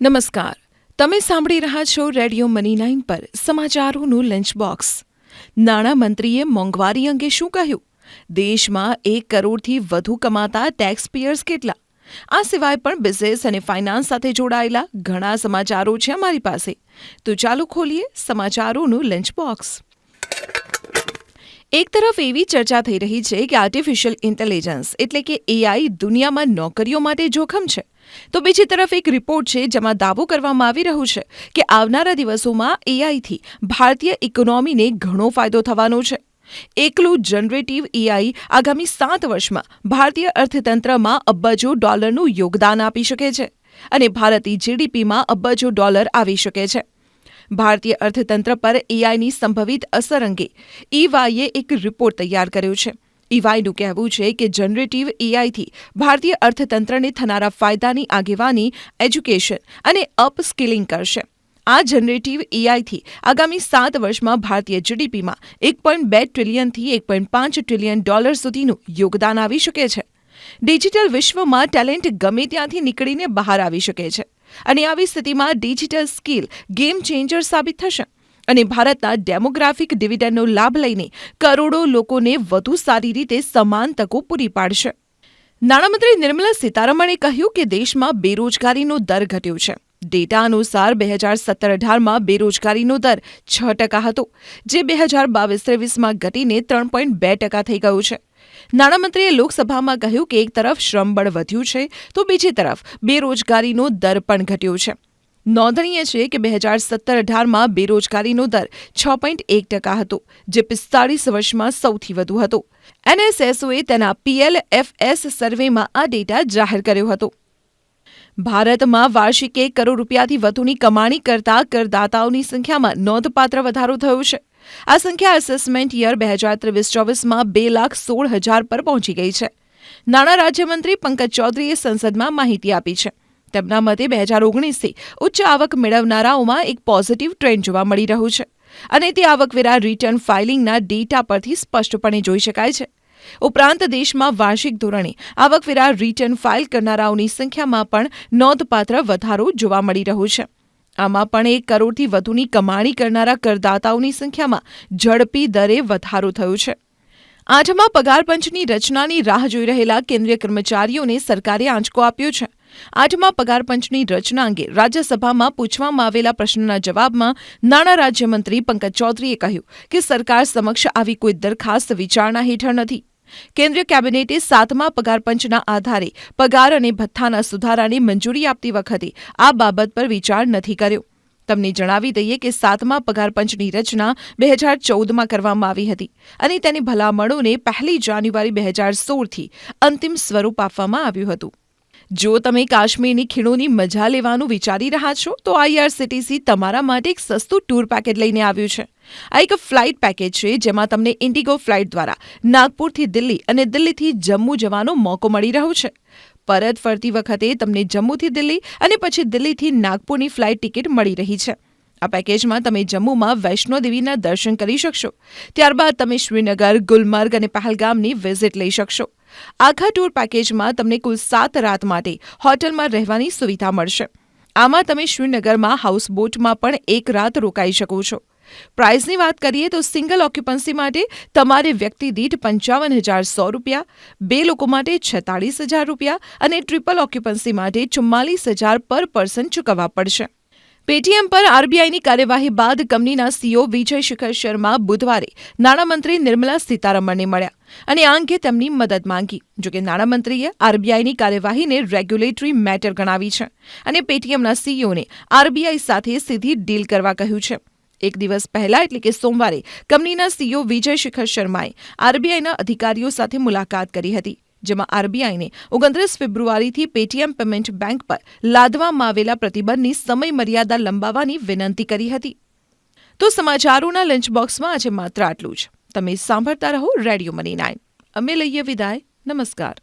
નમસ્કાર. તમે સાંભળી રહ્યા છો રેડિયો મની નાઇન પર સમાચારોનું લંચ બોક્સ નાણામંત્રીએ મોંઘવારી અંગે શું કહ્યું? દેશમાં એક કરોડથી વધુ કમાતા ટેક્સ પેયર્સ કેટલા? આ સિવાય પણ બિઝનેસ અને ફાઇનાન્સ સાથે જોડાયેલા ઘણા સમાચારો છે અમારી પાસે. તો ચાલો ખોલીએ સમાચારોનું લંચ બોક્સ એક તરફ એવી ચર્ચા થઈ રહી છે કે આર્ટિફિશિયલ ઇન્ટેલિજન્સ એટલે કે એઆઈ દુનિયામાં નોકરીઓ માટે જોખમ છે. તો બીજી તરફ એક રિપોર્ટ છે જેમાં દાવો કરવામાં આવી રહ્યો છે કે આવનારા દિવસોમાં એઆઈથી ભારતીય ઇકોનોમીને ઘણો ફાયદો થવાનો છે. એકલું જનરેટિવ એઆઈ આગામી સાત વર્ષમાં ભારતીય અર્થતંત્રમાં અબજો ડોલરનું યોગદાન આપી શકે છે અને ભારતીય જીડીપીમાં અબજો ડોલર આવી શકે છે. ભારતીય અર્થતંત્ર પર એઆઈની સંભવિત અસર અંગે ઈવાઈએ એક રિપોર્ટ તૈયાર કર્યો છે. ઈવાયનું કહેવું છે કે જનરેટિવ એઆઈથી ભારતીય અર્થતંત્રને થનારા ફાયદાની આગેવાની એજ્યુકેશન અને અપસ્કિલિંગ કરશે. આ જનરેટિવ એઆઈથી આગામી સાત વર્ષમાં ભારતીય જીડીપીમાં એક પોઈન્ટ બે ટ્રિલિયનથી એક પોઈન્ટ પાંચ ટ્રિલિયન ડોલર સુધીનું યોગદાન આવી શકે છે. ડિજિટલ વિશ્વમાં ટેલેન્ટ ગમે ત્યાંથી નીકળીને બહાર આવી શકે છે. અને આવી સ્થિતિમાં ડિજિટલ સ્કિલ ગેમ ચેન્જર સાબિત થશે. અને ભારતના ડેમોગ્રાફિક ડિવિડન્ડનો લાભ લઈને કરોડો લોકોને વધુ સારી રીતે સમાન તકો પૂરી પાડશે. નાણામંત્રી નિર્મલા સીતારમણે કહ્યું કે દેશમાં બેરોજગારીનો દર ઘટ્યો છે. ડેટા અનુસાર બે હજાર સત્તર અઢારમાં બેરોજગારીનો દર છ ટકા હતો, જે બે હજાર બાવીસ ત્રેવીસમાં ઘટીને ત્રણ પોઈન્ટ બે ટકા થઈ ગયું છે. નાણામંત્રીએ લોકસભામાં કહ્યું કે એક તરફ શ્રમબળ વધ્યું છે, તો બીજી તરફ બેરોજગારીનો દર પણ ઘટ્યો છે. નોંધનીય છે કે બે હજાર સત્તર અઢારમાં બેરોજગારીનો દર છ પોઈન્ટ એક ટકા હતો, જે પિસ્તાળીસ વર્ષમાં સૌથી વધુ હતો. એનએસએસઓએ તેના પીએલએફએસ સર્વેમાં આ ડેટા જાહેર કર્યો હતો. ભારતમાં વાર્ષિક એક કરોડ રૂપિયાથી વધુની કમાણી કરતા કરદાતાઓની સંખ્યામાં નોંધપાત્ર વધારો થયો છે. આ સંખ્યા એસેસમેન્ટ યર બે હજાર ત્રેવીસ ચોવીસમાં બે લાખ સોળ હજાર પર પહોંચી ગઈ છે. નાણાં રાજ્યમંત્રી પંકજ ચૌધરીએ સંસદમાં માહિતી આપી છે. તેમના મતે બે હજાર ઓગણીસથી ઉચ્ચ આવક મેળવનારાઓમાં એક પોઝિટિવ ટ્રેન્ડ જોવા મળી રહ્યું છે અને તે આવકવેરા રિટર્ન ફાઇલિંગના ડેટા પરથી સ્પષ્ટપણે જોઈ શકાય છે. ઉપરાંત દેશમાં વાર્ષિક ધોરણે આવકવેરા રિટર્ન ફાઇલ કરનારાઓની સંખ્યામાં પણ નોંધપાત્ર વધારો જોવા મળી રહ્યો છે. આમાં પણ એક કરોડથી વધુની કમાણી કરનારા કરદાતાઓની સંખ્યામાં ઝડપી દરે વધારો થયો છે. આઠમા પગાર પંચની રચનાની રાહ જોઈ રહેલા કેન્દ્રીય કર્મચારીઓને સરકારે આંચકો આપ્યો છે. આઠમા પગાર પંચની રચના અંગે રાજ્યસભામાં પૂછવામાં આવેલા પ્રશ્નના જવાબમાં નાણાં રાજ્યમંત્રી પંકજ ચૌધરીએ કહ્યું કે સરકાર સમક્ષ આવી કોઈ દરખાસ્ત વિચારણા હેઠળ નથી. કેન્દ્રીય કેબિનેટે સાતમા પગાર પંચના આધારે પગાર અને ભથ્થાના સુધારાને મંજૂરી આપતી વખતે આ બાબત પર વિચાર નથી કર્યો. તમને જણાવી દઈએ કે સાતમા પગારપંચની રચના બે હજાર ચૌદમાં કરવામાં આવી હતી અને તેની ભલામણોને પહેલી જાન્યુઆરી બે હજાર સોળથી અંતિમ સ્વરૂપ આપવામાં આવ્યું હતું. જો તમે કાશ્મીરની ખીણોની મજા લેવાનું વિચારી રહ્યા છો, તો આઈઆરસીટીસી તમારા માટે એક સસ્તું ટૂર પેકેજ લઈને આવ્યું છે. આ એક ફ્લાઇટ પેકેજ છે, જેમાં તમને ઇન્ડિગો ફ્લાઇટ દ્વારા નાગપુરથી દિલ્હી અને દિલ્હીથી જમ્મુ જવાનો મોકો મળી રહ્યો છે. પરત ફરતી વખતે તમને જમ્મુથી દિલ્હી અને પછી દિલ્હીથી નાગપુરની ફ્લાઇટ ટિકિટ મળી રહી છે. આ પેકેજમાં તમે જમ્મુમાં વૈષ્ણોદેવીના દર્શન કરી શકશો. ત્યારબાદ તમે શ્રીનગર, ગુલમર્ગ અને પહલગામની વિઝિટ લઈ શકશો. આખા ટૂર પેકેજમાં તમને કુલ સાત રાત માટે હોટલમાં રહેવાની સુવિધા મળશે. આમાં તમે શ્રીનગરમાં હાઉસબોટમાં પણ એક રાત રોકાઈ શકો છો. પ્રાઇઝની વાત કરીએ તો સિંગલ ઓક્યુપન્સી માટે તમારે વ્યક્તિ દીઠ પંચાવન હજાર સો રૂપિયા, બે લોકો માટે છેતાળીસ હજાર રૂપિયા અને ટ્રિપલ ઓક્યુપન્સી માટે ચુમ્માલીસ હજાર પર પર્સન ચૂકવવા પડશે. પેટીએમ પર આરબીઆઈની કાર્યવાહી બાદ કંપનીના સીઓ વિજય શિખર શર્મા બુધવારે નાણામંત્રી નિર્મલા સીતારમણને મળ્યા અને આ અંગે તેમની મદદ માંગી. જોકે નાણામંત્રીએ આરબીઆઈની કાર્યવાહીને રેગ્યુલેટરી મેટર ગણાવી છે અને પેટીએમના સીઈઓને આરબીઆઈ સાથે સીધી ડીલ કરવા કહ્યું છે. એક દિવસ પહેલા એટલે કે સોમવારે કંપનીના સીઈઓ વિજય શિખર શર્માએ આરબીઆઈના અધિકારીઓ સાથે મુલાકાત કરી હતી. જેમાં આરબીઆઈને ઓગણત્રીસ ફેબ્રુઆરીથી પેટીએમ પેમેન્ટ બેંક પર લાદવામાં આવેલા પ્રતિબંધની સમયમર્યાદા લંબાવવાની વિનંતી કરી હતી. તો સમાચારોના લંચ બોક્સમાં આજે માત્ર આટલું જ. તમે સાંભળતા રહો રેડિયો મની નાઇન. અમે લઈએ વિદાય. નમસ્કાર.